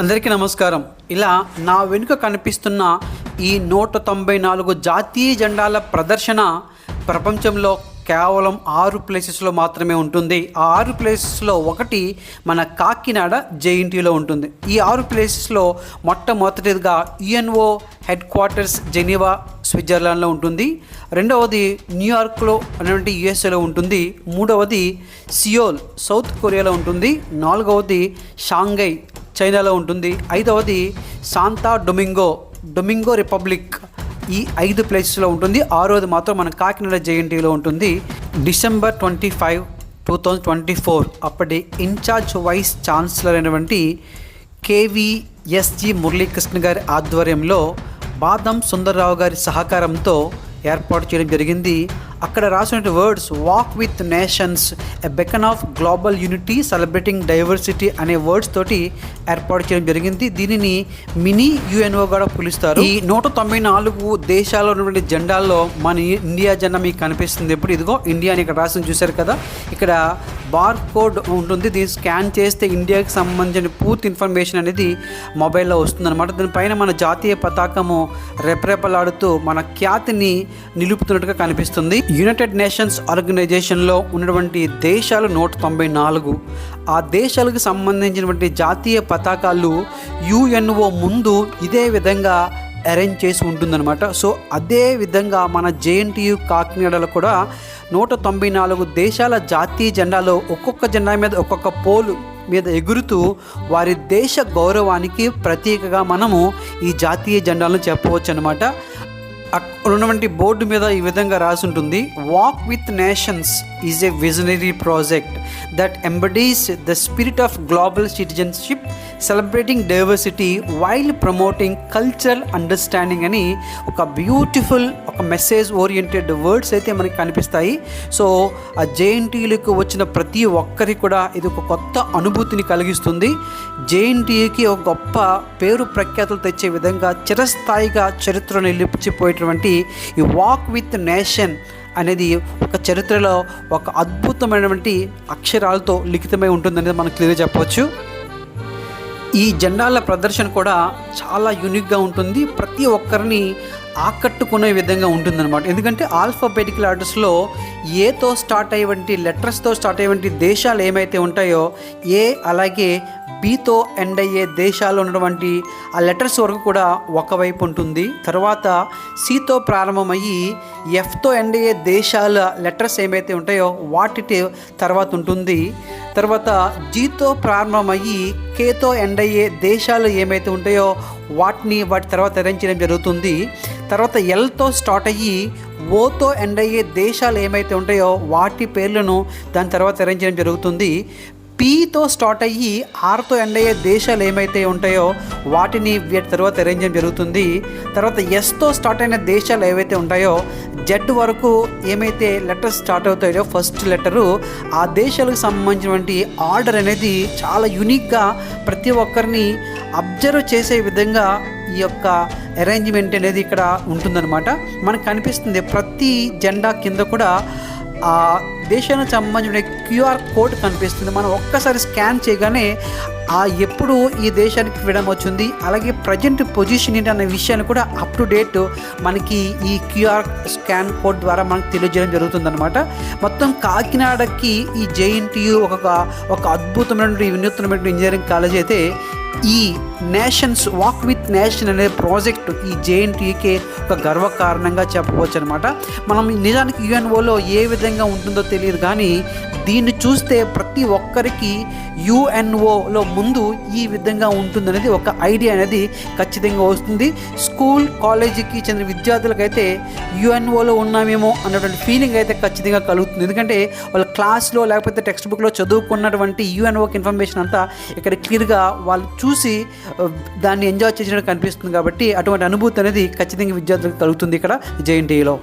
అందరికీ నమస్కారం. ఇలా నా వెనుక కనిపిస్తున్న ఈ నూట తొంభై నాలుగు జాతీయ జెండాల ప్రదర్శన ప్రపంచంలో కేవలం ఆరు ప్లేసెస్లో మాత్రమే ఉంటుంది. ఆ ఆరు ప్లేసెస్లో ఒకటి మన కాకినాడ జేఎన్టీలో ఉంటుంది. ఈ ఆరు ప్లేసెస్లో మొట్టమొదటిగా యుఎన్ఓ హెడ్ క్వార్టర్స్ జెనీవా స్విట్జర్లాండ్లో ఉంటుంది. రెండవది న్యూయార్క్లో అనేటువంటి యుఎస్ఏలో ఉంటుంది. మూడవది సియోల్ సౌత్ కొరియాలో ఉంటుంది. నాలుగవది షాంఘై చైనాలో ఉంటుంది. ఐదవది శాంతా డొమింగో డొమింగో రిపబ్లిక్ ఈ ఐదు ప్లేసెస్లో ఉంటుంది. ఆరోది మాత్రం మన కాకినాడ జేఎన్టీలో ఉంటుంది. December twenty five two thousand twenty four అప్పటి ఇన్ఛార్జ్ వైస్ ఛాన్సలర్ అయినటువంటి K V S G Muralikrishna గారి ఆధ్వర్యంలో బాదం సుందర్రావు గారి సహకారంతో ఏర్పాటు చేయడం జరిగింది. అక్కడ రాసిన words walk with nations a beacon of global unity celebrating diversity అనే వర్డ్స్ తోటి ఏర్పాటు చేయడం జరిగింది. దీనిని మినీ యుఎన్ఓ కూడా పిలుస్తారు. ఈ నూట తొంభై నాలుగు దేశాల్లో ఉన్నటువంటి జెండాల్లో మన ఇండియా జెండా మీకు కనిపిస్తుంది. ఎప్పుడు ఇదిగో ఇండియా అని ఇక్కడ రాసిన చూశారు కదా. ఇక్కడ బార్ కోడ్ ఉంటుంది. దీన్ని స్కాన్ చేస్తే ఇండియాకి సంబంధించిన పూర్తి ఇన్ఫర్మేషన్ అనేది మొబైల్లో వస్తుందన్నమాట. దీనిపైన మన జాతీయ పతాకము రెపరెపలాడుతూ మన ఖ్యాతిని నిలుపుతున్నట్టుగా కనిపిస్తుంది. యునైటెడ్ నేషన్స్ ఆర్గనైజేషన్లో ఉన్నటువంటి దేశాలు నూట తొంభై నాలుగు. ఆ దేశాలకు సంబంధించినటువంటి జాతీయ పతాకాలు యుఎన్ఓ ముందు ఇదే విధంగా అరేంజ్ చేసి ఉంటుందన్నమాట. సో అదే విధంగా మన జేఎన్టీయు కాకినాడలో కూడా నూట తొంభై నాలుగు దేశాల జాతీయ జెండాలో ఒక్కొక్క జెండా మీద ఒక్కొక్క పోలు మీద ఎగురుతూ వారి దేశ గౌరవానికి ప్రతీకగా మనము ఈ జాతీయ జెండాలను చెప్పవచ్చు అనమాట ఉన్నటువంటి బోర్డు మీద ఈ విధంగా రాసి ఉంటుంది walk with nations is a visionary project that embodies the spirit of global citizenship celebrating diversity while promoting cultural understanding అని ఒక బ్యూటిఫుల్ మెసేజ్ ఓరియంటెడ్ వర్డ్స్ అయితే మనకి కనిపిస్తాయి. సో ఆ జేఎన్టీయులకు వచ్చిన ప్రతి ఒక్కరికి కూడా ఇది ఒక కొత్త అనుభూతిని కలిగిస్తుంది. జేఎన్టీయుకి ఒక గొప్ప పేరు ప్రఖ్యాతులు తెచ్చే విధంగా చిరస్థాయిగా చరిత్రను నిలిచిపోయేటువంటి ఈ వాక్ విత్ నేషన్ అనేది ఒక చరిత్రలో ఒక అద్భుతమైనటువంటి అక్షరాలతో లిఖితమై ఉంటుందనేది మనం క్లియర్గా చెప్పవచ్చు ఈ జెండాల ప్రదర్శన కూడా చాలా యూనిక్గా ఉంటుంది. ప్రతి ఒక్కరిని ఆకట్టుకునే విధంగా ఉంటుందన్నమాట. ఎందుకంటే ఆల్ఫాబెటికల్ ఆర్డర్స్లో ఏతో స్టార్ట్ అయ్యేవంటి లెటర్స్తో స్టార్ట్ అయ్యేవంటి దేశాలు ఏమైతే ఉంటాయో ఏ అలాగే బీతో ఎండ్ అయ్యే దేశాలు ఉన్నటువంటి ఆ లెటర్స్ వరకు కూడా ఒకవైపు ఉంటుంది. తర్వాత సితో ప్రారంభమయ్యి ఎఫ్తో ఎండ్ అయ్యే దేశాల లెటర్స్ ఏమైతే ఉంటాయో వాటి తర్వాత ఉంటుంది. తర్వాత జీతో ప్రారంభమయ్యి కేతో ఎండ్ అయ్యే దేశాలు ఏమైతే ఉంటాయో వాటిని వాటి తర్వాత అరేంజ్ చేయడం జరుగుతుంది. తర్వాత ఎల్తో స్టార్ట్ అయ్యి ఓతో ఎండ్ అయ్యే దేశాలు ఏమైతే ఉంటాయో వాటి పేర్లను దాని తర్వాత అరేంజ్ చేయడం జరుగుతుంది. పీతో స్టార్ట్ అయ్యి ఆర్తో ఎండ్ అయ్యే దేశాలు ఏమైతే ఉంటాయో వాటిని వీటి తర్వాత అరేంజ్ చేయడం జరుగుతుంది. తర్వాత ఎస్తో స్టార్ట్ అయిన దేశాలు ఏవైతే ఉంటాయో జెడ్ వరకు ఏమైతే లెటర్స్ స్టార్ట్ అవుతాయో ఫస్ట్ లెటరు ఆ దేశాలకు సంబంధించినటువంటి ఆర్డర్ అనేది చాలా యునిక్గా ప్రతి ఒక్కరిని అబ్జర్వ్ చేసే విధంగా ఈ యొక్క అరేంజ్మెంట్ అనేది ఇక్కడ ఉంటుందన్నమాట. మనకు కనిపిస్తుంది ప్రతి జెండా కింద కూడా దేశానికి సంబంధించిన క్యూఆర్ కోడ్ కనిపిస్తుంది. మనం ఒక్కసారి స్కాన్ చేయగానే ఆ ఎప్పుడు ఈ దేశానికి ఫ్రీడమ్ వచ్చింది అలాగే ప్రజెంట్ పొజిషన్ ఏంటి అనే విషయాన్ని కూడా అప్ టు డేట్ మనకి ఈ క్యూఆర్ స్కాన్ కోడ్ ద్వారా మనకు తెలియజేయడం జరుగుతుందన్నమాట. మొత్తం కాకినాడకి ఈ జేఎన్టీయు ఒక ఒక అద్భుతమైనటువంటి వినూత్నమైనటువంటి ఇంజనీరింగ్ కాలేజ్ అయితే ఈ నేషన్స్ వాక్ విత్ నేషన్ అనే ప్రాజెక్ట్ ఈ జేఎన్టీకే ఒక గర్వకారణంగా చెప్పవచ్చు అనమాట మనం నిజానికి యుఎన్ఓలో ఏ విధంగా ఉంటుందో తెలియదు కానీ దీన్ని చూస్తే ప్రతి ఒక్కరికి యుఎన్ఓలో ముందు ఈ విధంగా ఉంటుందనేది ఒక ఐడియా అనేది ఖచ్చితంగా వస్తుంది. స్కూల్ కాలేజీకి చెందిన విద్యార్థులకైతే యుఎన్ఓలో ఉన్నామేమో అన్నటువంటి ఫీలింగ్ అయితే ఖచ్చితంగా కలుగుతుంది. ఎందుకంటే వాళ్ళ క్లాస్లో లేకపోతే టెక్స్ట్ బుక్లో చదువుకున్నటువంటి యుఎన్ఓకి ఇన్ఫర్మేషన్ అంతా ఇక్కడ క్లియర్గా వాళ్ళు చూసి దాన్ని ఎంజాయ్ చేసినట్టు కనిపిస్తుంది కాబట్టి అటువంటి అనుభూతి అనేది ఖచ్చితంగా విద్యార్థులకు కలుగుతుంది ఇక్కడ జేఎన్టీఈలో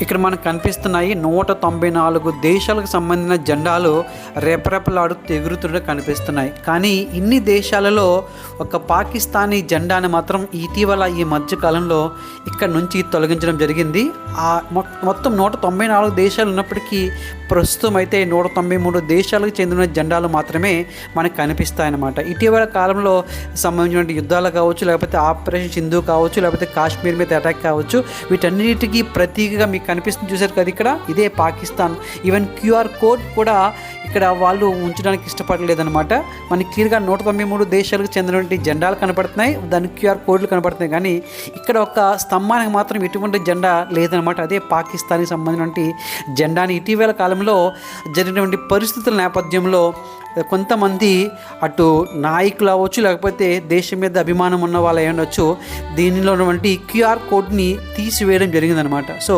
ఇక్కడ మనకు కనిపిస్తున్నాయి నూట తొంభై నాలుగు దేశాలకు సంబంధించిన జెండాలు రెపరెపలాడు తెగురుతుడు కనిపిస్తున్నాయి. కానీ ఇన్ని దేశాలలో ఒక పాకిస్తానీ జెండాని మాత్రం ఇటీవల ఈ మధ్యకాలంలో ఇక్కడ నుంచి తొలగించడం జరిగింది. ఆ మొ- మొత్తం నూట తొంభై నాలుగు దేశాలు ఉన్నప్పటికీ ప్రస్తుతం అయితే నూట తొంభై మూడు దేశాలకు చెందిన జెండాలు మాత్రమే మనకు కనిపిస్తాయన్నమాట. ఇటీవల కాలంలో సంబంధించిన యుద్ధాలు కావచ్చు లేకపోతే ఆపరేషన్ సింధు కావచ్చు లేకపోతే కాశ్మీర్ మీద అటాక్ కావచ్చు వీటన్నిటికీ ప్రతీకగా మీకు కనిపిస్తుంది. చూసారు కదా ఇక్కడ? ఇదే పాకిస్తాన్. ఈవెన్ క్యూఆర్ కోడ్ కూడా ఇక్కడ వాళ్ళు ఉంచడానికి ఇష్టపడలేదన్నమాట. మనకి క్లియర్గా నూట తొంభై మూడు దేశాలకు చెందినటువంటి జెండాలు కనపడుతున్నాయి. దాని క్యూఆర్ కోడ్లు కనపడుతున్నాయి. కానీ ఇక్కడ ఒక స్తంభానికి మాత్రం ఎటువంటి జెండా లేదనమాట అదే పాకిస్తాన్కి సంబంధించినటువంటి జెండాని ఇటీవల కాలంలో జరిగినటువంటి పరిస్థితుల నేపథ్యంలో కొంతమంది అటు నాయకులు అవ్వచ్చు లేకపోతే దేశం మీద అభిమానం ఉన్న వాళ్ళు అయి ఉండొచ్చు దీనిలో ఉన్నటువంటి క్యూఆర్ కోడ్ని తీసివేయడం జరిగిందనమాట సో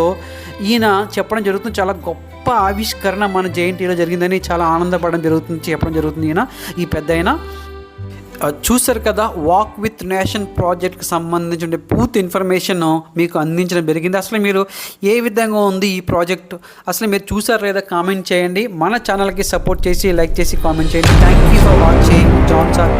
ఈయన చెప్పడం జరుగుతుంది. చాలా గొప్ప ఆవిష్కరణ మన జేఎన్టీలో జరిగిందని చాలా ఆనందపడడం జరుగుతుంది చెప్పడం జరుగుతుంది ఈయన ఈ పెద్ద అయినా చూశారు కదా వాక్ విత్ నేషన్ ప్రాజెక్ట్కి సంబంధించిన పూర్తి ఇన్ఫర్మేషన్ మీకు అందించడం జరిగింది. అసలు మీరు ఏ విధంగా ఉంది ఈ ప్రాజెక్ట్? అసలు మీరు చూసారు లేదా కామెంట్ చేయండి. మన ఛానల్కి సపోర్ట్ చేసి లైక్ చేసి కామెంట్ చేయండి. Thank you for watching John sir.